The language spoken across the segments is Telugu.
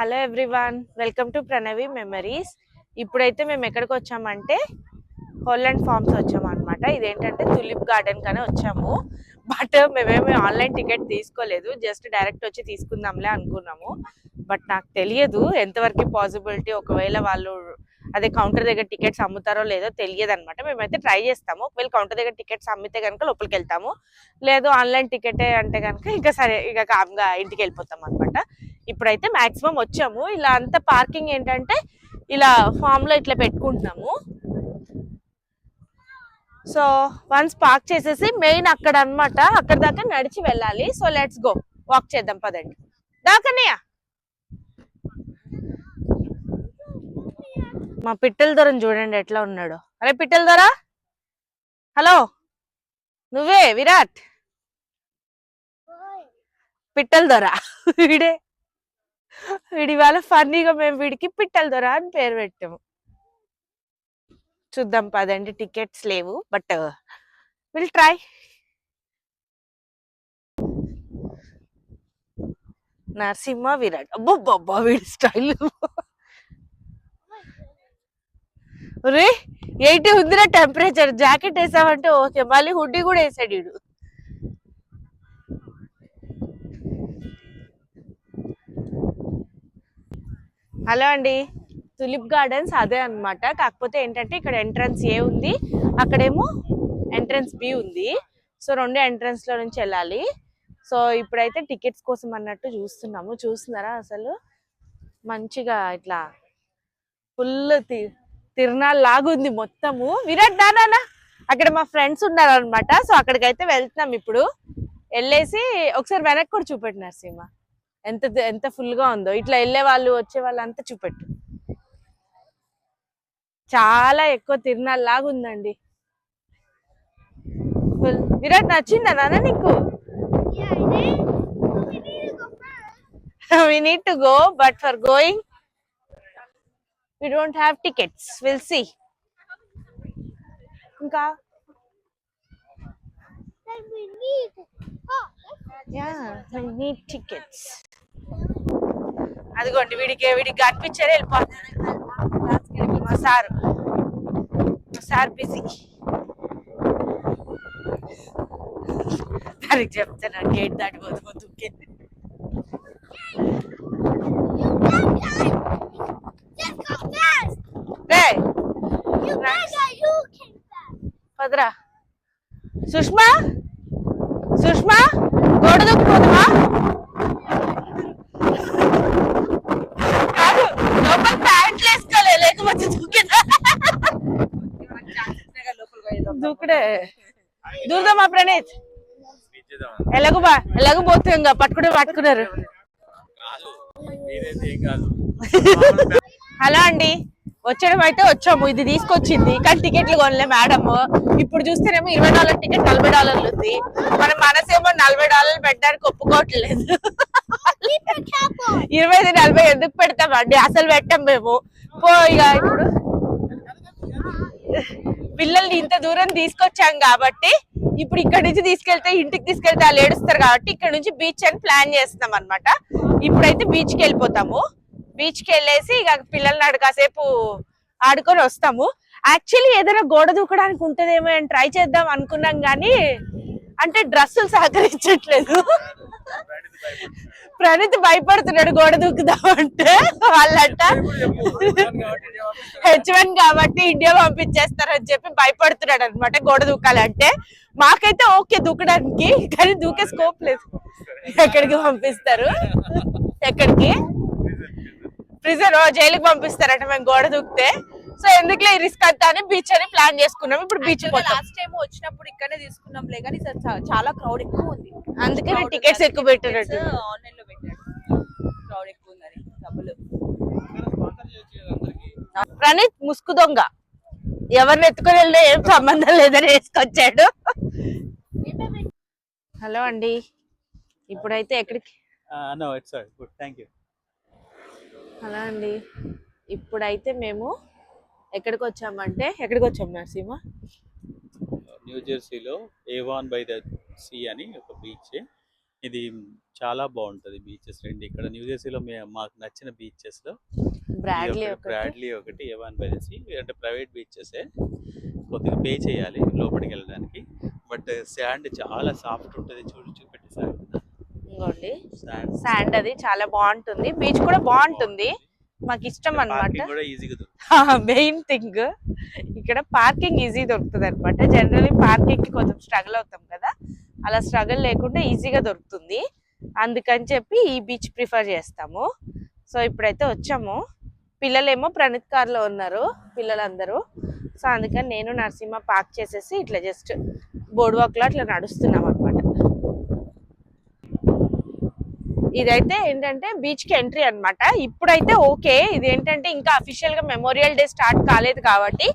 Hello everyone welcome to Pranavi memories ఇప్పుడైతే మేము ఎక్కడికి వచ్చామంటే హోల్లాండ్ ఫార్మ్స్ వచ్చాము అనమాట ఇదేంటంటే తులిప్ గార్డెన్ కానీ వచ్చాము. బట్ మేమేమి ఆన్లైన్ టికెట్ తీసుకోలేదు. జస్ట్ డైరెక్ట్ వచ్చి తీసుకుందాంలే అనుకున్నాము. బట్ నాకు తెలియదు ఎంతవరకు పాసిబిలిటీ ఒకవేళ వాళ్ళు అదే కౌంటర్ దగ్గర టికెట్స్ అమ్ముతారో లేదో తెలియదు అనమాట మేమైతే ట్రై చేస్తాము. ఒకవేళ కౌంటర్ దగ్గర టికెట్స్ అమ్మితే కనుక లోపలికి వెళ్తాము. లేదు ఆన్లైన్ టికెటే అంటే కనుక ఇంకా సరే ఇక కామ్గా ఇంటికి వెళ్ళిపోతాం అనమాట ఇప్పుడైతే మాక్సిమం వచ్చాము. ఇలా అంతా పార్కింగ్ ఏంటంటే ఇలా ఫామ్లో ఇట్లా పెట్టుకుంటున్నాము. సో వన్స్ పార్క్ చేసేసి మెయిన్ అక్కడ అన్నమాట. అక్కడ దాకా నడిచి వెళ్ళాలి. సో లెట్స్ గో వాక్ చేద్దాం పదండి. దాకనయ్య మా పిట్టల దొరని చూడండి ఎట్లా ఉన్నాడు. అరే పిట్టల దొర! హలో! నువ్వే విరాట్! పిట్టల దొర. వీడే. వీడి వాళ్ళ ఫన్నీగా మేము వీడికి పిట్టల దొర అని పేరు పెట్టాము. చూద్దాం పదండి టికెట్స్ లేవు but uh, will try Narasimha Virat అబ్బో వీడి స్టైల్. రే ఎయిటీ ఉందిరా టెంపరేచర్? జాకెట్ వేసామంటే ఓకే మళ్ళీ హుడ్డీ కూడా వేసాడు వీడు. హలో అండి. తులిప్ గార్డెన్స్ అదే అన్నమాట. కాకపోతే ఏంటంటే ఇక్కడ ఎంట్రన్స్ ఏ ఉంది అక్కడేమో ఎంట్రన్స్ బి ఉంది. సో రెండు ఎంట్రన్స్లో నుంచి వెళ్ళాలి. సో ఇప్పుడైతే టికెట్స్ కోసం అన్నట్టు చూస్తున్నాము. చూస్తున్నారా అసలు? మంచిగా ఇట్లా ఫుల్ తి లాగుంది మొత్తము. విరాట్ దానా అక్కడ మా ఫ్రెండ్స్ ఉన్నారు అనమాట సో అక్కడికైతే వెళ్తున్నాం ఇప్పుడు. వెళ్ళేసి ఒకసారి వెనక్కి కూడా చూపెట్టినారు నరసింహ. ఎంత ఎంత ఫుల్గా ఉందో. ఇట్లా వెళ్ళే వాళ్ళు వచ్చే వాళ్ళు అంతా చూపెట్టు. చాలా ఎక్కువ తిరునాళ్ళ లాగా ఉందండి విరాట్ నచ్చిందా నానా నీకు? We need to go but for going we don't have tickets will see ఇంకా? Yeah, I need tickets. అదిగోండి వీడికి వీడికి కనిపించారు వెళ్ళిపోతున్నారు మా సారు. మా సార్ బిజీ దానికి చెప్తాను గేట్ దాటిపోతు దుక్కేది పదరా. సుష్మా? సుష్మా? గోడ దూకిపోతావా కాదు లోపల ప్యాంట్లు వేసుకోలే లేకపోతే దూకేదా దూకుడే మా ప్రణీత్? ఎలాగో ఎలాగో పోతుంది ఇంకా? పట్టుకునే పట్టుకున్నారు. హలో అండి. వచ్చడం అయితే వచ్చాము. ఇది తీసుకొచ్చింది. కానీ టికెట్లు కొనలే మేడం. ఇప్పుడు చూస్తేనేమో ఇరవై డాలర్ టికెట్ నలభై డాలర్లు ఉంది. మన మనసేమో నలభై డాలర్లు పెట్టడానికి ఒప్పుకోవట్లేదు. ఇరవై ఐదు నలభై ఎందుకు పెడతామండి? అసలు పెట్టాం మేము. పో ఇక ఇప్పుడు. పిల్లల్ని ఇంత దూరం తీసుకొచ్చాం కాబట్టి ఇప్పుడు ఇక్కడ నుంచి తీసుకెళ్తే ఇంటికి తీసుకెళ్తే వాళ్ళు ఏడుస్తారు కాబట్టి ఇక్కడ నుంచి బీచ్ అని ప్లాన్ చేస్తున్నాం అనమాట ఇప్పుడైతే బీచ్కి వెళ్ళిపోతాము. బీచ్కి వెళ్ళేసి ఇక పిల్లల్ని ఆడ కాసేపు ఆడుకొని వస్తాము. యాక్చువల్లీ ఏదైనా గోడ దూకడానికి ఉంటుందేమో అని ట్రై చేద్దాం అనుకున్నాం కానీ అంటే డ్రెస్సులు సహకరించట్లేదు. ప్రణీత్ భయపడుతున్నాడు. గోడ దూకుదామంటే వాళ్ళంట. హెచ్ వన్ కాబట్టి ఇండియా పంపించేస్తారని చెప్పి భయపడుతున్నాడు అనమాట గోడ దూకాలంటే. మాకైతే ఓకే దూకడానికి కానీ దూకే స్కోప్ లేదు. ఎక్కడికి పంపిస్తారు? ఎక్కడికి? ప్రిజన్ జైలుకి పంపిస్తారట మేము గోడ దూకితే. సో ఎందుకులే రిస్క్ అంతా అని బీచ్ అని ప్లాన్ చేసుకున్నాం. ఇప్పుడు బీచ్ పోతాం. లాస్ట్ టైం వచ్చినప్పుడు ఇక్కడనే తీసుకున్నాంలే కానీ ఈసారి చా- చాలా క్రౌడ్ ఎక్కువ ఉంది. అందుకని టికెట్స్ ఎక్కువ పెట్టినట్టు ఆన్లైన్లో పెట్టాడు క్రౌడ్ ఎక్కువ ఉందని డబ్బులు ప్రణీత్ ముసుగు దొంగ. ఎవరిని ఎత్తుకొని వెళ్ళినా ఏం సంబంధం లేదని వేసుకొచ్చాడు. హలో అండి. ఇప్పుడైతే ఎక్కడికి? Uh. హలో అండి. ఇప్పుడైతే మేము ఎక్కడికి వచ్చామంటే ఎక్కడికి వచ్చాం నరసింహ? న్యూ జెర్సీలో ఏవాన్ బై ద సీ అని ఒక బీచ్. ఇది చాలా బాగుంటది బీచెస్ రెండు ఇక్కడ. న్యూ జెర్సీలో మాకు నచ్చిన బీచెస్లో బ్రాడ్లీ ఒకటి బ్రాడ్లీ ఒకటి ఏవన్ బెల్సి అంటే ప్రైవేట్ బీచెస్. కొద్దిగా పే చేయాలి లోపలికి వెళ్ళడానికి. బట్ శాండ్ చాలా సాఫ్ట్ ఉంటుంది చూడు చూపెట్టి శాండ్. శాండ్. అది చాలా బాగుంటుంది. బీచ్ కూడా బాగుంటుంది. మాకు ఇష్టం దొరుకుతుంది. మెయిన్ థింగ్ ఇక్కడ పార్కింగ్ ఈజీ దొరుకుతుంది అనమాట జనరల్లీ పార్కింగ్కి కొంచెం స్ట్రగుల్ అవుతాం కదా. అలా స్ట్రగుల్ లేకుండా ఈజీగా దొరుకుతుంది. అందుకని చెప్పి ఈ బీచ్ ప్రిఫర్ చేస్తాము. సో ఇప్పుడైతే వచ్చాము. పిల్లలేమో ప్రణిత్ కార్లో ఉన్నారు పిల్లలందరూ. సో అందుకని నేను నరసింహ పార్క్ చేసేసి ఇట్లా జస్ట్ బోర్డ్ వాక్లో అట్లా నడుస్తున్నాం అనమాట ఇదైతే ఏంటంటే బీచ్కి ఎంట్రీ అన్నమాట. ఇప్పుడైతే ఓకే ఇది ఏంటంటే ఇంకా అఫీషియల్గా మెమోరియల్ డే స్టార్ట్ కాలేదు కాబట్టి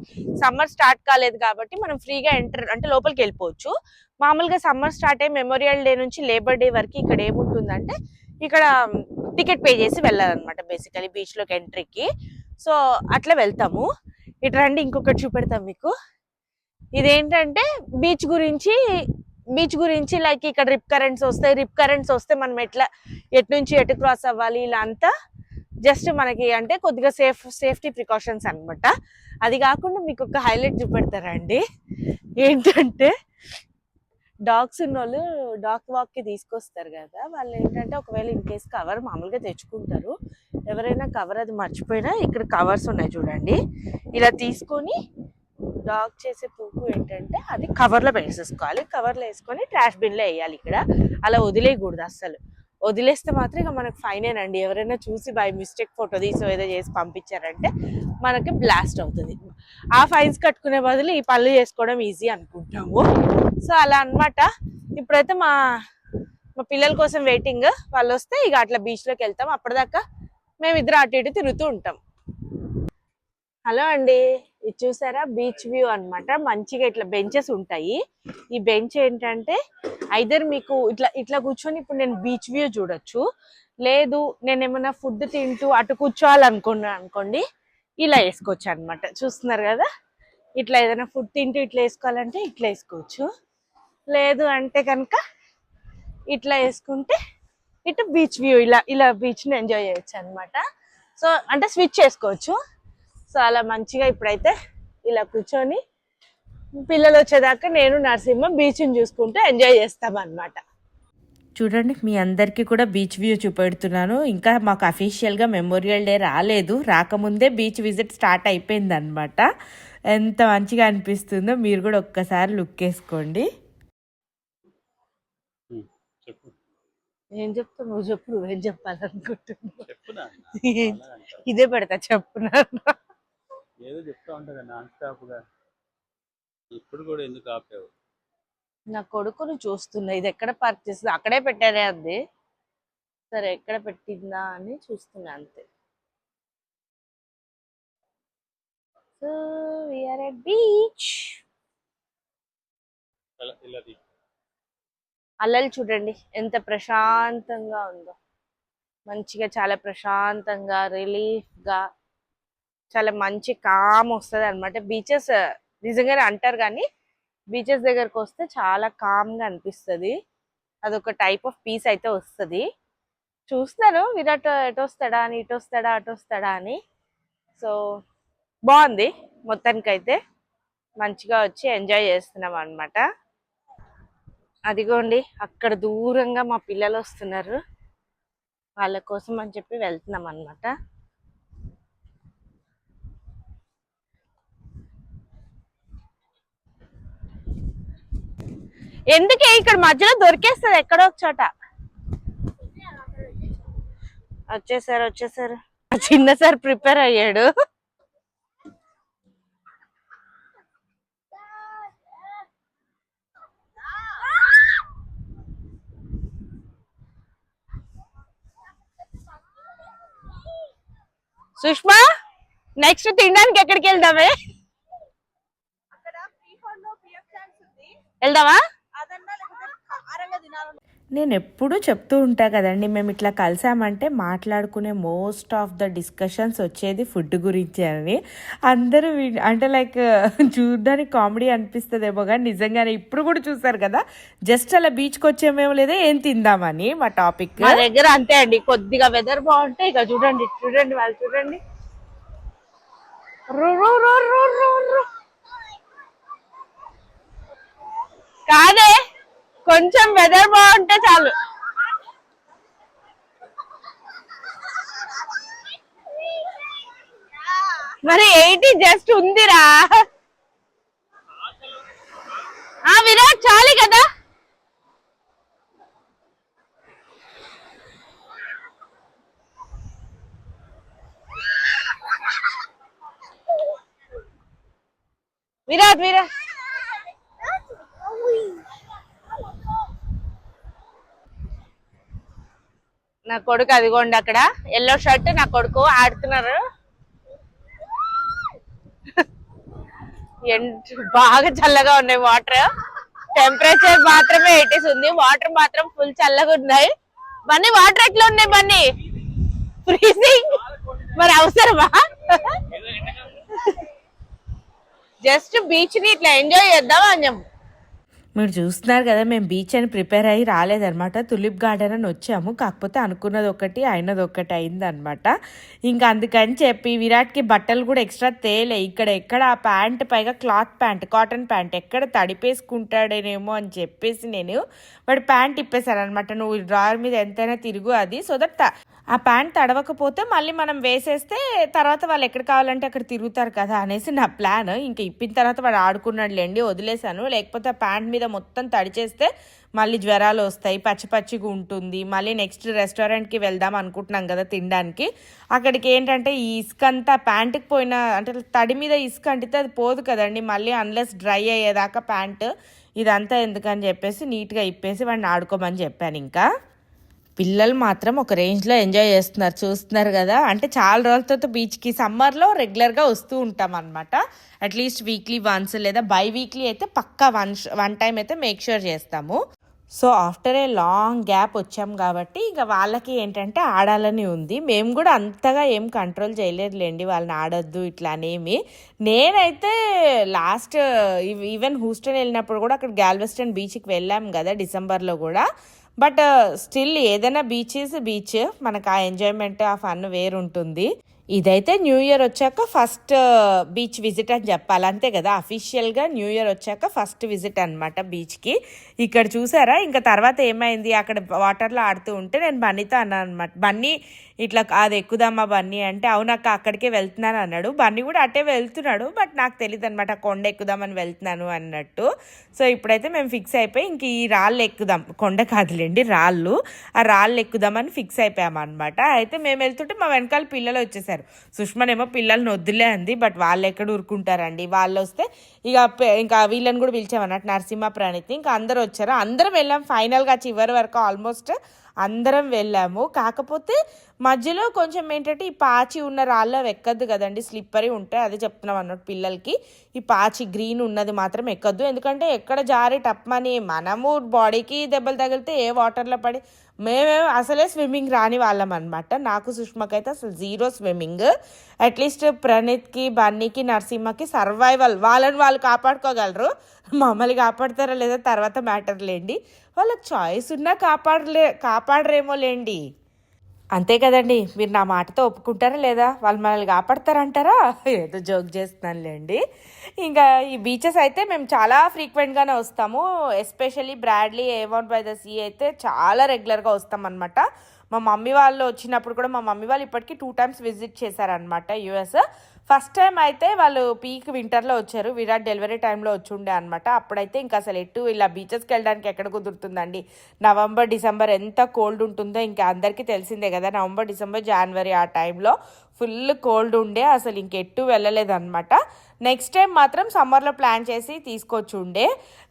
సమ్మర్ స్టార్ట్ కాలేదు కాబట్టి మనం ఫ్రీగా ఎంటర్ అంటే లోపలికి వెళ్ళిపోవచ్చు. మామూలుగా సమ్మర్ స్టార్ట్ అయ్యి మెమోరియల్ డే నుంచి లేబర్ డే వరకు ఇక్కడ ఏముంటుందంటే ఇక్కడ టికెట్ పే చేసి వెళ్ళాలన్నమాట బేసికలీ బీచ్లోకి ఎంట్రీకి సో అట్లా వెళ్తాము. ఇటు రండి ఇంకొకటి చూపెడతాం మీకు. ఇదేంటంటే బీచ్ గురించి బీచ్ గురించి లైక్ ఇక్కడ రిప్ కరెంట్స్ వస్తాయి రిప్ కరెంట్స్ వస్తే మనం ఎట్లా ఎటు నుంచి ఎటు క్రాస్ అవ్వాలి ఇలా అంతా జస్ట్ మనకి అంటే కొద్దిగా సేఫ్ సేఫ్టీ ప్రికాషన్స్ అనమాట అది కాకుండా మీకు ఒక హైలైట్ చూపెడతారండి ఏంటంటే డాగ్స్ ఉన్న వాళ్ళు డాగ్ వాక్కి తీసుకొస్తారు కదా వాళ్ళు ఏంటంటే ఒకవేళ ఇన్ కేస్ కవర్ మామూలుగా తెచ్చుకుంటారు. ఎవరైనా కవర్ అది మర్చిపోయినా ఇక్కడ కవర్స్ ఉన్నాయి చూడండి. ఇలా తీసుకొని డాగ్ చేసే పువ్వు ఏంటంటే అది కవర్లో వేసేసుకోవాలి కవర్లో వేసుకొని ట్రాష్ బిన్లో వేయాలి ఇక్కడ. అలా వదిలేయకూడదు అస్సలు. వదిలేస్తే మాత్రం ఇక మనకు ఫైనేనండి ఎవరైనా చూసి బై మిస్టేక్ ఫోటో తీసో ఏదో చేసి పంపించారంటే మనకి బ్లాస్ట్ అవుతుంది. ఆ ఫైన్స్ కట్టుకునే బదులు ఈ పనులు చేసుకోవడం ఈజీ అనుకుంటాము. సో అలా అన్నమాట. ఇప్పుడైతే మా మా పిల్లల కోసం వెయిటింగ్. వాళ్ళు వస్తే ఇక అట్లా బీచ్లోకి వెళ్తాం. అప్పటిదాకా మేమిద్దరం అటు ఇటు తిరుగుతూ ఉంటాం. హలో అండి. ఇది చూసారా? బీచ్ వ్యూ అన్నమాట. మంచిగా ఇట్లా బెంచెస్ ఉంటాయి. ఈ బెంచ్ ఏంటంటే ఐదర్ మీకు ఇట్లా ఇట్లా కూర్చొని ఇప్పుడు నేను బీచ్ వ్యూ చూడొచ్చు. లేదు నేను ఏమైనా ఫుడ్ తింటూ అటు కూర్చోవాలనుకున్నాను అనుకోండి ఇలా వేసుకోవచ్చు అన్నమాట. చూస్తున్నారు కదా? ఇట్లా ఏదైనా ఫుడ్ తింటూ ఇట్లా వేసుకోవాలంటే ఇట్లా వేసుకోవచ్చు. లేదు అంటే కనుక ఇట్లా వేసుకుంటే ఇటు బీచ్ వ్యూ ఇలా ఇలా బీచ్ని ఎంజాయ్ చేయొచ్చు అనమాట సో అంటే స్విచ్ చేసుకోవచ్చు అలా మంచిగా ఇప్పుడైతే ఇలా కూర్చొని పిల్లలు వచ్చేదాకా నేను నరసింహ బీచ్ని చూసుకుంటూ ఎంజాయ్ చేస్తాం అన్నమాట. చూడండి మీ అందరికీ కూడా బీచ్ వ్యూ చూపెడుతున్నాను. ఇంకా మాకు అఫీషియల్గా మెమోరియల్ డే రాలేదు. రాకముందే బీచ్ విజిట్ స్టార్ట్ అయిపోయింది అనమాట ఎంత మంచిగా అనిపిస్తుందో మీరు కూడా ఒక్కసారి లుక్ వేసుకోండి. ఏం చెప్తావు? నువ్వు చెప్పు నువ్వేం చెప్పాలనుకుంటున్నావు? ఇదే పెడతా చెప్పున్నాను ఏదో చెప్తా ఉంటా నాన్ స్టాప్గా. ఇప్పుడు కూడా ఎందుకు ఆపావు? నా కొడుకును చూస్తున్నా. ఇది ఎక్కడ పార్క్ చేసింది? అక్కడే పెట్టారే అది. సరే ఎక్కడ పెట్టిందా అని చూస్తున్నా అంతే. So we are at beach. అల్లలు చూడండి. ఎంత ప్రశాంతంగా ఉందో. మంచిగా చాలా ప్రశాంతంగా రిలీఫ్గా. చాలా మంచి కామ్ వస్తుంది అనమాట బీచెస్ నిజంగానే అంటారు కానీ బీచెస్ దగ్గరకు వస్తే చాలా కామ్గా అనిపిస్తుంది. అదొక టైప్ ఆఫ్ పీస్ అయితే వస్తుంది. చూస్తాను విరాట్ ఎటు వస్తాడా అని ఇటు వస్తాడా అటు వస్తాడా అని. సో బాగుంది మొత్తానికైతే. మంచిగా వచ్చి ఎంజాయ్ చేస్తున్నాం అనమాట అదిగోండి అక్కడ దూరంగా మా పిల్లలు వస్తున్నారు. వాళ్ళ కోసం అని చెప్పి వెళ్తున్నాం అనమాట ఎందుకే ఇక్కడ మధ్యలో దొరికేస్తుంది ఎక్కడో ఒక చోట? వచ్చేసారు వచ్చేసారు. చిన్న సార్ ప్రిపేర్ అయ్యాడు. సుష్మా నెక్స్ట్ తినడానికి ఎక్కడికి వెళ్దామే? వెళ్దామా? నేను ఎప్పుడూ చెప్తూ ఉంటా కదండి మేము ఇట్లా కలిసామంటే మాట్లాడుకునే మోస్ట్ ఆఫ్ ద డిస్కషన్స్ వచ్చేది ఫుడ్ గురించి అని అందరూ అంటే లైక్ చూడడానికి కామెడీ అనిపిస్తుందేమో కానీ నిజంగానే ఇప్పుడు కూడా చూసారు కదా జస్ట్ అలా బీచ్కి వచ్చేమేమో లేదా ఏం తిందామని మా టాపిక్ మా దగ్గర అంతే అండి కొద్దిగా వెదర్ బాగుంటే ఇక చూడండి చూడండి వాళ్ళు చూడండి రు. కాదే కొంచెం వెదర్ బాగుంటే చాలు. మరి ఎయిటీ జస్ట్ ఉందిరా. ఆ విరాట్ చాలు కదా. విరాట్ విరాట్. నా కొడుకు అదిగోండి అక్కడ. ఎల్లో షర్ట్ నా కొడుకు ఆడుతున్నారు. బాగా చల్లగా ఉన్నాయి వాటర్ టెంపరేచర్ మాత్రమే ఎయిటీస్ ఉంది. వాటర్ మాత్రం ఫుల్ చల్లగా ఉన్నాయి. బన్నీ వాటర్ ఎట్లా ఉన్నాయి బన్నీ? ఫ్రీజింగ్ మరి అవసరమా? జస్ట్ బీచ్ని ఇట్లా ఎంజాయ్ చేద్దాం అని మీరు చూస్తున్నారు కదా మేము బీచ్ అని ప్రిపేర్ అయ్యి రాలేదనమాట తులిప్ గార్డెన్ అని వచ్చాము. కాకపోతే అనుకున్నది ఒకటి అయినది ఒకటి అయిందనమాట ఇంకా అందుకని చెప్పి విరాట్కి బట్టలు కూడా ఎక్స్ట్రా తేలే. ఇక్కడ ఎక్కడ ఆ ప్యాంట్ పైగా క్లాత్ ప్యాంట్ కాటన్ ప్యాంట్ ఎక్కడ తడిపేసుకుంటాడేనేమో అని చెప్పేసి నేను వాడు ప్యాంట్ ఇప్పేశానమాట నువ్వు డ్రాయర్ మీద ఎంతైనా తిరుగు అది సో దట్ ఆ ప్యాంట్ తడవకపోతే మళ్ళీ మనం వేసేస్తే తర్వాత వాళ్ళు ఎక్కడ కావాలంటే అక్కడ తిరుగుతారు కదా అనేసి నా ప్లాన్ ఇంకా ఇప్పిన తర్వాత వాడు ఆడుకున్నాడులేండి వదిలేశాను. లేకపోతే ఆ ప్యాంట్ మీద మొత్తం తడిచేస్తే మళ్ళీ జ్వరాలు వస్తాయి పచ్చి పచ్చిగా ఉంటుంది. మళ్ళీ నెక్స్ట్ రెస్టారెంట్కి వెళ్దాం అనుకుంటున్నాం కదా తినడానికి. అక్కడికి ఏంటంటే ఈ ఇసుక అంతా ప్యాంటుకి పోయిన అంటే తడి మీద ఇసుక అంటితే అది పోదు కదండి. మళ్ళీ అన్లెస్ డ్రై అయ్యేదాకా ప్యాంట్ ఇదంతా ఎందుకని చెప్పేసి నీట్గా ఇప్పేసి వాడిని ఆడుకోమని చెప్పాను ఇంకా. పిల్లలు మాత్రం ఒక రేంజ్లో ఎంజాయ్ చేస్తున్నారు చూస్తున్నారు కదా. అంటే చాలా రోజుల తర్వాత బీచ్కి సమ్మర్లో రెగ్యులర్గా వస్తూ ఉంటాం అనమాట అట్లీస్ట్ వీక్లీ వన్స్ లేదా బై వీక్లీ అయితే పక్కా వన్ వన్ టైం అయితే మేక్ షూర్ చేస్తాము. So after a long gap వచ్చాం కాబట్టి ఇంకా వాళ్ళకి ఏంటంటే ఆడాలని ఉంది. మేము కూడా అంతగా ఏం కంట్రోల్ చేయలేదులేండి వాళ్ళని ఆడొద్దు ఇట్లా అనేమి నేనైతే లాస్ట్ ఈవెన్ హూస్టన్ వెళ్ళినప్పుడు కూడా అక్కడ గ్యాల్వెస్టన్ బీచ్కి వెళ్ళాం కదా డిసెంబర్లో కూడా. బట్ uh, స్టిల్ ఏదైనా బీచ్ ఇస్ బీచ్ మనకు ఆ ఎంజాయ్మెంట్ ఆ ఫన్ వేరుంటుంది. ఇదైతే న్యూ ఇయర్ వచ్చాక ఫస్ట్ బీచ్ విజిట్ అని చెప్పాలి. అంతే కదా అఫీషియల్గా న్యూ ఇయర్ వచ్చాక ఫస్ట్ విజిట్ అనమాట బీచ్కి. ఇక్కడ చూసారా ఇంకా తర్వాత ఏమైంది అక్కడ వాటర్లో ఆడుతూ ఉంటే నేను బన్నీతో అన్నాను అనమాట బన్నీ ఇట్లా అది ఎక్కుదామా బన్నీ? అంటే అవునక్క అక్కడికే వెళ్తున్నాను అన్నాడు. బన్నీ కూడా అటే వెళ్తున్నాడు బట్ నాకు తెలియదు అనమాట కొండ ఎక్కుదామని వెళ్తున్నాను అన్నట్టు. సో ఇప్పుడైతే మేము ఫిక్స్ అయిపోయి ఇంక ఈ రాళ్ళు ఎక్కుదాం. కొండ కాదులేండి రాళ్ళు. ఆ రాళ్ళు ఎక్కుదామని ఫిక్స్ అయిపోయాం అనమాట అయితే మేము వెళ్తుంటే మా వెనకాల పిల్లలు వచ్చేసారు. సుష్మనేమో పిల్లల్ని వద్దులే అంది బట్ వాళ్ళు ఎక్కడ ఊరుకుంటారండి? వాళ్ళు వస్తే ఇక ఇంకా వీళ్ళని కూడా పిలిచామన్నట్టు నరసింహ ప్రణీతి ఇంకా అందరూ వచ్చారు. అందరం వెళ్ళాం. ఫైనల్గా చివరి వరకు ఆల్మోస్ట్ అందరం వెళ్ళాము. కాకపోతే మధ్యలో కొంచెం ఏంటంటే ఈ పాచి ఉన్న రాళ్ళు అవి ఎక్కద్దు కదండి. స్లిప్పరీ ఉంటాయి అదే చెప్తున్నాం అన్నట్టు పిల్లలకి. ఈ పాచి గ్రీన్ ఉన్నది మాత్రం ఎక్కద్దు. ఎందుకంటే ఎక్కడ జారి టప్మని మనము బాడీకి దెబ్బలు తగిలితే ఏ వాటర్లో పడి మేమేమో అసలే స్విమ్మింగ్ రాని వాళ్ళం అనమాట నాకు సుష్మకైతే అసలు జీరో స్విమ్మింగ్. అట్లీస్ట్ ప్రణీత్కి బన్నీకి నరసింహకి సర్వైవల్ వాళ్ళని వాళ్ళు కాపాడుకోగలరు. మమ్మల్ని కాపాడతారా లేదా తర్వాత మ్యాటర్ లేండి. వాళ్ళకి చాయిస్ ఉన్నా కాపాడలే కాపాడరేమో లేండి అంతే కదండి. మీరు నా మాటతో ఒప్పుకుంటారా లేదా? వాళ్ళు మనల్ని కాపాడతారంటారా? ఏదో జోక్ చేస్తున్నానులేండి. ఇంకా ఈ బీచెస్ అయితే మేము చాలా ఫ్రీక్వెంట్గానే వస్తాము. Especially Bradley Avon by the Sea అయితే చాలా రెగ్యులర్గా వస్తాం అనమాట మా మమ్మీ వాళ్ళు వచ్చినప్పుడు కూడా మా మమ్మీ వాళ్ళు ఇప్పటికీ టూ టైమ్స్ విజిట్ చేశారనమాట యుఎస్. ఫస్ట్ టైం అయితే వాళ్ళు పీక్ వింటర్లో వచ్చారు. విరాట్ డెలివరీ టైంలో వచ్చి ఉండే అనమాట అప్పుడైతే ఇంకా అసలు ఎటు ఇలా బీచెస్కి వెళ్ళడానికి ఎక్కడ కుదురుతుందండి? నవంబర్ డిసెంబర్ ఎంత కోల్డ్ ఉంటుందో ఇంకా అందరికీ తెలిసిందే కదా. నవంబర్ డిసెంబర్ జనవరి ఆ టైంలో ఫుల్ కోల్డ్ ఉండే. అసలు ఇంకెట్టు వెళ్ళలేదన్నమాట. నెక్స్ట్ టైం మాత్రం సమ్మర్లో ప్లాన్ చేసి తీసుకొచ్చి ఉండే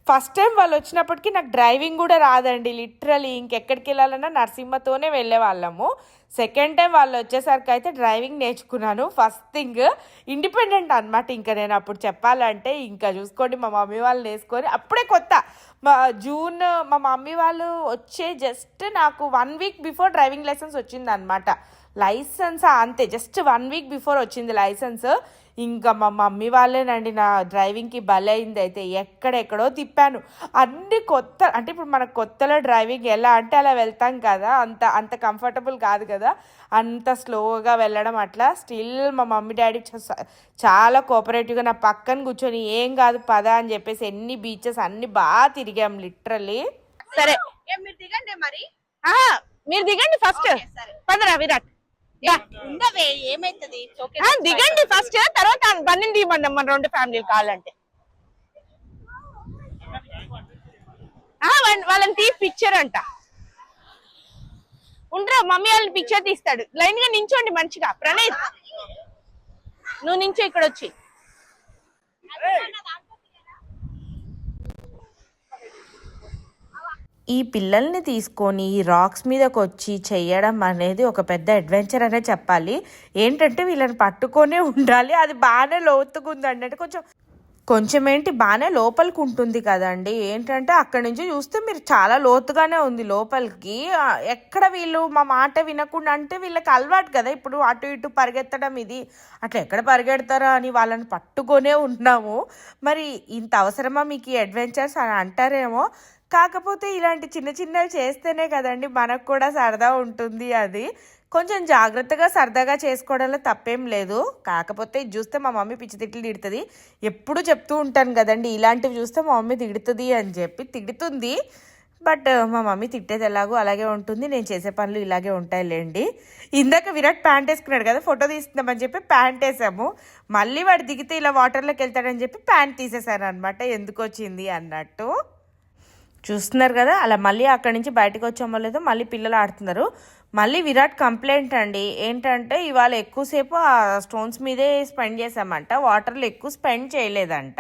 ఫస్ట్ టైం వాళ్ళు వచ్చినప్పటికీ నాకు డ్రైవింగ్ కూడా రాదండి. లిటరలీ ఇంకెక్కడికి వెళ్ళాలన్నా నరసింహతోనే వెళ్ళే వాళ్ళము. సెకండ్ టైం వాళ్ళు వచ్చేసరికి అయితే డ్రైవింగ్ నేర్చుకున్నాను. ఫస్ట్ థింగ్ ఇండిపెండెంట్ అనమాట ఇంకా నేను అప్పుడు చెప్పాలంటే ఇంకా చూసుకోండి మా మమ్మీ వాళ్ళు వేసుకొని. అప్పుడే కొత్త. మా జూన్ మా మమ్మీ వాళ్ళు వచ్చే జస్ట్ నాకు one week before driving licence వచ్చిందనమాట లైసెన్స్ అంతే. జస్ట్ వన్ వీక్ బిఫోర్ వచ్చింది లైసెన్స్ ఇంకా మా మమ్మీ వాళ్ళేనండి నా డ్రైవింగ్కి బలైంది అయితే ఎక్కడెక్కడో తిప్పాను. అన్ని కొత్త అంటే ఇప్పుడు మనకు కొత్తలో డ్రైవింగ్ ఎలా అంటే అలా వెళ్తాం కదా అంత అంత కంఫర్టబుల్ కాదు కదా అంత స్లోగా వెళ్ళడం అట్లా. స్టిల్ మా మమ్మీ డాడీ చాలా కోఆపరేటివ్గా నా పక్కన కూర్చొని ఏం కాదు పద అని చెప్పేసి ఎన్ని బీచెస్ అన్ని బాగా తిరిగాం లిటరల్లీ. సరే. మీరు దిగండి మరి? మీరు దిగండి ఫస్ట్. పదరా విరాట్. ఉండవే ఏమైతుంది? దిగండి ఫస్ట్ తర్వాత పన్నెండు దిగమండి మన రెండు ఫ్యామిలీలు కావాలంటే. వాళ్ళని తీసి పిక్చర్ అంట. ఉండరా మమ్మీ వాళ్ళని పిక్చర్ తీస్తాడు. లైన్గా నించోండి మంచిగా. ప్రణయ్ నువ్వు నించో ఇక్కడ వచ్చి ఈ పిల్లల్ని తీసుకొని రాక్స్ మీదకి వచ్చి చేయడం అనేది ఒక పెద్ద అడ్వెంచర్ అనే చెప్పాలి. ఏంటంటే వీళ్ళని పట్టుకొనే ఉండాలి. అది బాగానే లోతుగా ఉందండి అంటే కొంచెం కొంచెం ఏంటి బాగానే లోపలికి ఉంటుంది కదండి. ఏంటంటే అక్కడి నుంచి చూస్తే మీరు చాలా లోతుగానే ఉంది లోపలికి. ఎక్కడ వీళ్ళు మా మాట వినకుండా అంటే వీళ్ళకి అలవాటు కదా ఇప్పుడు అటు ఇటు పరిగెత్తడం ఇది. అట్లా ఎక్కడ పరిగెడతారా అని వాళ్ళని పట్టుకొనే ఉన్నాము. మరి ఇంత అవసరమా మీకు ఈ అడ్వెంచర్స్ అని అంటారేమో? కాకపోతే ఇలాంటి చిన్న చిన్నవి చేస్తేనే కదండి మనకు కూడా సరదా ఉంటుంది అది. కొంచెం జాగ్రత్తగా సరదాగా చేసుకోవడంలో తప్పేం లేదు. కాకపోతే ఇది చూస్తే మా మమ్మీ పిచ్చి తిట్లు తిడుతుంది. ఎప్పుడు చెప్తూ ఉంటాను కదండి ఇలాంటివి చూస్తే మా మమ్మీ తిడుతుంది అని చెప్పి తిడుతుంది. బట్ మా మమ్మీ తిట్టేది ఎలాగో అలాగే ఉంటుంది. నేను చేసే పనులు ఇలాగే ఉంటాయిలేండి. ఇందాక విరాట్ ప్యాంట్ వేసుకున్నాడు కదా ఫోటో తీస్తున్నామని చెప్పి ప్యాంట్ వేసాము. మళ్ళీ వాడు దిగితే ఇలా వాటర్లోకి వెళ్తాడని చెప్పి ప్యాంట్ తీసేశాను అనమాట ఎందుకు వచ్చింది అన్నట్టు. చూస్తున్నారు కదా అలా మళ్ళీ అక్కడి నుంచి బయటకు వచ్చామో లేదో మళ్ళీ పిల్లలు ఆడుతున్నారు. మళ్ళీ విరాట్ కంప్లైంట్ అండి. ఏంటంటే ఇవాళ ఎక్కువసేపు ఆ స్టోన్స్ మీదే స్పెండ్ చేసామంట వాటర్లో ఎక్కువ స్పెండ్ చేయలేదంట.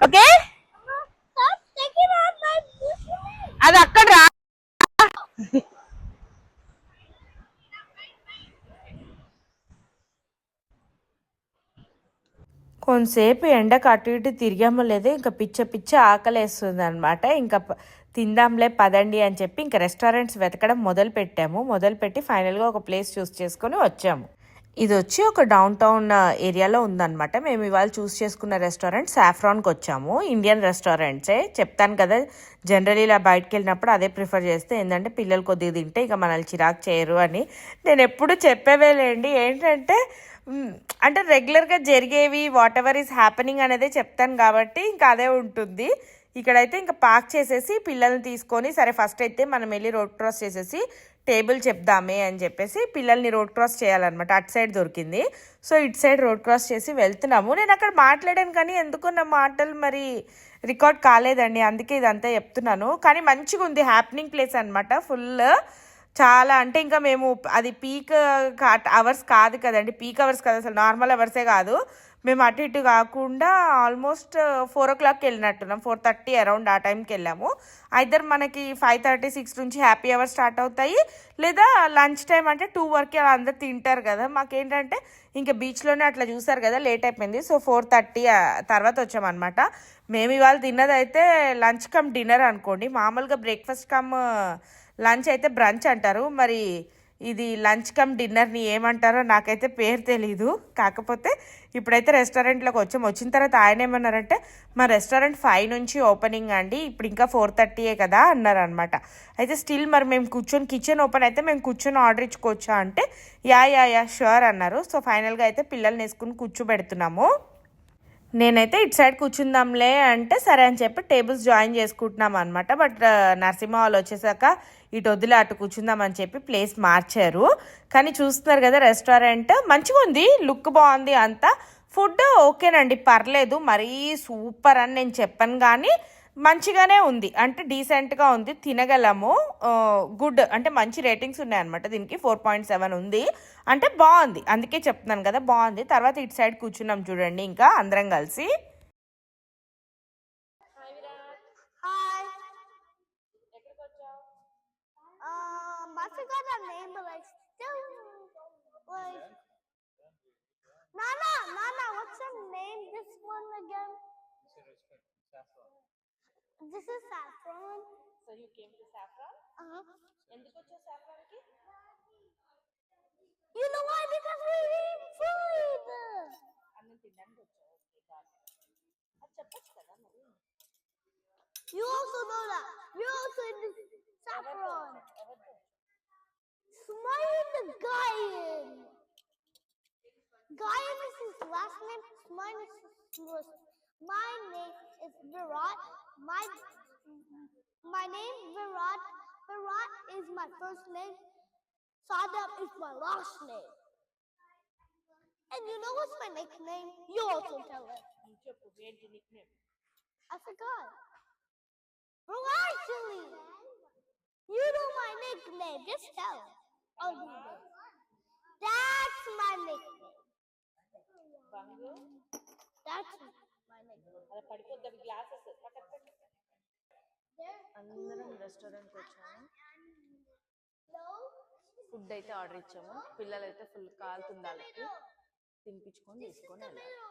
ఓకే? అది అక్కడ రా. కొంతసేపు ఎండకు అటు ఇటు తిరిగామో లేదో ఇంకా పిచ్చ పిచ్చ ఆకలేస్తుంది అనమాట ఇంకా తిందాంలే పదండి అని చెప్పి ఇంకా రెస్టారెంట్స్ వెతకడం మొదలు పెట్టాము మొదలు పెట్టి ఫైనల్గా ఒక ప్లేస్ చూస్ చేసుకొని వచ్చాము. ఇది వచ్చి ఒక డౌన్ టౌన్ ఏరియాలో ఉందన్నమాట. మేము ఇవాళ చూస్ చేసుకున్న రెస్టారెంట్ సాఫ్రాన్కి వచ్చాము. ఇండియన్ రెస్టారెంట్సే చెప్తాను కదా జనరల్ ఇలా బయటకు వెళ్ళినప్పుడు అదే ప్రిఫర్ చేస్తే ఏంటంటే పిల్లలు కొద్దిగా తింటే ఇక మనల్ని చిరాకు చేయరు అని. నేను ఎప్పుడు చెప్పేవేలేండి. ఏంటంటే అంటే రెగ్యులర్గా జరిగేవి వాట్ ఎవర్ ఈస్ హ్యాపెనింగ్ అనేది చెప్తాను కాబట్టి ఇంకా అదే ఉంటుంది. ఇక్కడైతే ఇంకా పార్క్ చేసేసి పిల్లల్ని తీసుకొని సరే ఫస్ట్ అయితే మనం వెళ్ళి రోడ్ క్రాస్ చేసేసి టేబుల్ చెప్దామే అని చెప్పేసి పిల్లల్ని రోడ్ క్రాస్ చేయాలన్నమాట. అటు సైడ్ దొరికింది. సో ఇటు సైడ్ రోడ్ క్రాస్ చేసి వెళ్తున్నాము. నేను అక్కడ మాట్లాడాను కానీ ఎందుకు నా మాటలు మరి రికార్డ్ కాలేదండి. అందుకే ఇదంతా చెప్తున్నాను. కానీ మంచిగా ఉంది. హ్యాపెనింగ్ ప్లేస్ అనమాట ఫుల్ చాలా అంటే ఇంకా మేము అది పీక్ అవర్స్ కాదు కదండి. పీక్ అవర్స్ కాదు అసలు. నార్మల్ అవర్సే కాదు. మేము అటు ఇటు కాకుండా ఆల్మోస్ట్ ఫోర్ ఓ క్లాక్కి వెళ్ళినట్టున్నాం. ఫోర్ థర్టీ అరౌండ్ ఆ టైంకి వెళ్ళాము. ఐదర్ మనకి ఫైవ్ థర్టీ సిక్స్ నుంచి హ్యాపీ అవర్స్ స్టార్ట్ అవుతాయి లేదా లంచ్ టైం అంటే టూ వరకు అలా అందరు తింటారు కదా. మాకేంటంటే ఇంకా బీచ్లోనే అట్లా చూసారు కదా లేట్ అయిపోయింది. సో ఫోర్ థర్టీ తర్వాత వచ్చామన్నమాట. మేము ఇవాళ తిన్నదైతే లంచ్ కమ్ డిన్నర్ అనుకోండి. మామూలుగా బ్రేక్ఫాస్ట్ కమ్ లంచ్ అయితే బ్రంచ్ అంటారు. మరి ఇది లంచ్ కమ్ డిన్నర్ని ఏమంటారో నాకైతే పేరు తెలీదు. కాకపోతే ఇప్పుడైతే రెస్టారెంట్లోకి వచ్చాం వచ్చిన తర్వాత ఆయన ఏమన్నారంటే మా రెస్టారెంట్ ఫైవ్ నుంచి ఓపెనింగ్ అండి. ఇప్పుడు ఇంకా ఫోర్ థర్టీయే కదా అన్నారు అనమాట అయితే స్టిల్ మరి మేము కూర్చొని కిచెన్ ఓపెన్ అయితే మేము కూర్చొని ఆర్డర్ ఇచ్చుకోవచ్చా అంటే యా యా యా షూర్ అన్నారు. సో ఫైనల్గా అయితే పిల్లల్ని వేసుకుని కూర్చోబెడుతున్నాము. నేనైతే ఇటు సైడ్ కూర్చుందాంలే అంటే సరే అని చెప్పి టేబుల్స్ జాయిన్ చేసుకుంటున్నాం అనమాట బట్ నరసింహ వాళ్ళు వచ్చేసాక ఇటు వదిలే అటు కూర్చుందామని చెప్పి ప్లేస్ మార్చారు. కానీ చూస్తున్నారు కదా రెస్టారెంట్. మంచిగా ఉంది లుక్ బాగుంది అంతా. ఫుడ్ ఓకేనండి పర్లేదు మరీ సూపర్ అని నేను చెప్పను కానీ మంచిగానే ఉంది. అంటే డీసెంట్గా ఉంది తినగలము. గుడ్ అంటే మంచి రేటింగ్స్ ఉన్నాయన్నమాట దీనికి ఫోర్ పాయింట్ సెవెన్ ఉంది. అంటే బాగుంది అందుకే చెప్తున్నాను కదా బాగుంది. తర్వాత ఇటు సైడ్ కూర్చున్నాం చూడండి ఇంకా అందరం కలిసి. Nana, what's her name? This one again? This is saffron. So you came to saffron Uh-huh. ఎందుకు వచ్చావు సాఫ్రాన్కి You know why? Because we eat food. అన్నం తినడానికి వచ్చావు అది చెప్పచ్చు కదా మరి You also know that. You're also in this saffron. Smile the Guyan. Guyan guy is his last name My name is My name is Virat. My my name Virat. Virat is my first name. Sadam is my last name. And you know what's my nickname? You also tell it. nickname? I forgot. Bro, actually, you know my nickname. Just tell it. That's my nickname. బంగు. అలా పడిపోద్దాం గ్లాసెస్ అందరం రెస్టారెంట్కి వచ్చాము. ఫుడ్ అయితే ఆర్డర్ ఇచ్చాము. పిల్లలు అయితే ఫుల్ కాలుతుంది వాళ్ళకి. తినిపించుకొని తీసుకొని వెళ్ళాలి.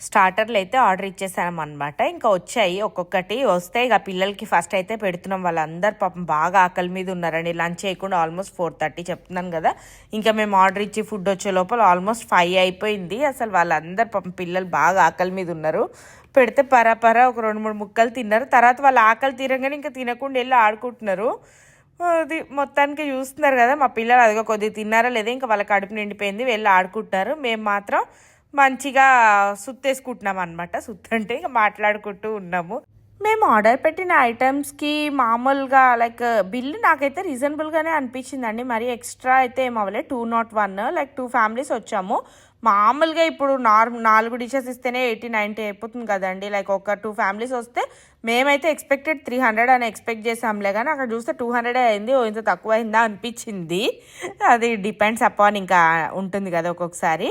స్టార్టర్లు అయితే ఆర్డర్ ఇచ్చేసామన్నమాట. ఇంకా వచ్చాయి ఒక్కొక్కటి. వస్తే ఇక పిల్లలకి ఫస్ట్ అయితే పెడుతున్నాం. వాళ్ళందరు పాపం బాగా ఆకలి మీద ఉన్నారండి. లంచ్ చేయకుండా ఆల్మోస్ట్ ఫోర్ థర్టీ చెప్తున్నాను కదా. ఇంకా మేము ఆర్డర్ ఇచ్చి ఫుడ్ వచ్చే లోపల ఆల్మోస్ట్ ఫైవ్ అయిపోయింది. అసలు వాళ్ళందరు పాపం పిల్లలు బాగా ఆకలి మీద ఉన్నారు. పెడితే పరా పరా ఒక రెండు మూడు ముక్కలు తిన్నారు. తర్వాత వాళ్ళు ఆకలి తీరంగానే ఇంకా తినకుండా వెళ్ళి ఆడుకుంటున్నారు. అది మొత్తానికి చూస్తున్నారు కదా. మా పిల్లలు అదిగో కొద్దిగా తిన్నారా లేదా ఇంకా వాళ్ళ కడుపు నిండిపోయింది. వెళ్ళి ఆడుకుంటున్నారు. మేము మాత్రం మంచిగా సుత్తేసుకుంటున్నాం అనమాట సుత్త అంటే ఇంకా మాట్లాడుకుంటూ ఉన్నాము. మేము ఆర్డర్ పెట్టిన ఐటమ్స్కి మామూలుగా లైక్ బిల్లు నాకైతే రీజనబుల్గానే అనిపించిందండి. మరి ఎక్స్ట్రా అయితే ఏం అవ్వలేదు. Two not one like two families వచ్చాము. మామూలుగా ఇప్పుడు నార్ నాలుగు డిషెస్ ఇస్తేనే ఎయిటీ నైంటీ అయిపోతుంది కదండి. లైక్ ఒక టూ ఫ్యామిలీస్ వస్తే మేమైతే ఎక్స్పెక్టెడ్ త్రీ హండ్రెడ్ అని ఎక్స్పెక్ట్ చేసాంలే కానీ అక్కడ చూస్తే టూ హండ్రెడే అయింది. ఓ ఇంత తక్కువ అయిందా అనిపించింది. అది డిపెండ్స్ అపాన్ ఇంకా ఉంటుంది కదా ఒక్కొక్కసారి.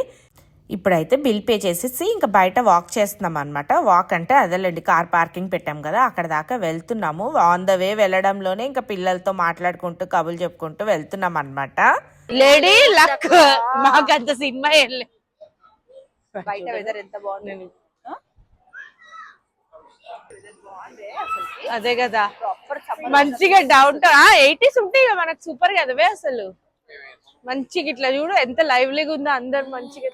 ఇప్పుడైతే బిల్ పే చేసేసి ఇంకా బయట వాక్ చేస్తున్నాం అనమాట వాక్ అంటే అదేలేండి కార్ పార్కింగ్ పెట్టాం కదా అక్కడ దాకా వెళ్తున్నాము. ఆన్ ద వే వెళ్ళడంలోనే ఇంకా పిల్లలతో మాట్లాడుకుంటూ కబులు చెప్పుకుంటూ వెళ్తున్నాం అనమాట లేడీ లక్ మాకంత సినిమా వెళ్ళే బయట వెదర్ ఎంత బాగుంది. అదే కదా. మంచిగా డౌన్ ఎయిటీస్ ఉంటాయి కదా మనకు సూపర్ కదవే అసలు. మంచిగా ఇట్లా చూడు ఎంత లైవ్లీగా ఉందో అందరు మంచిగా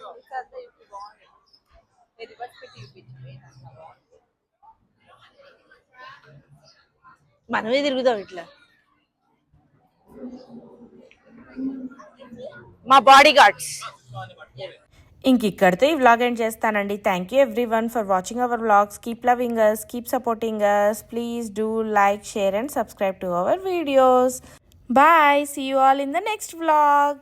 మనమే తిరుగుదాం ఇట్లా. మా బాడీ గార్డ్స్ ఇంక ఇక్కడితో ఈ వ్లాగ్ ఎండ్ చేస్తానండి. Thank you everyone for watching our vlogs keep loving us keep supporting us please do like share and subscribe to our videos Bye. See you all in the next vlog.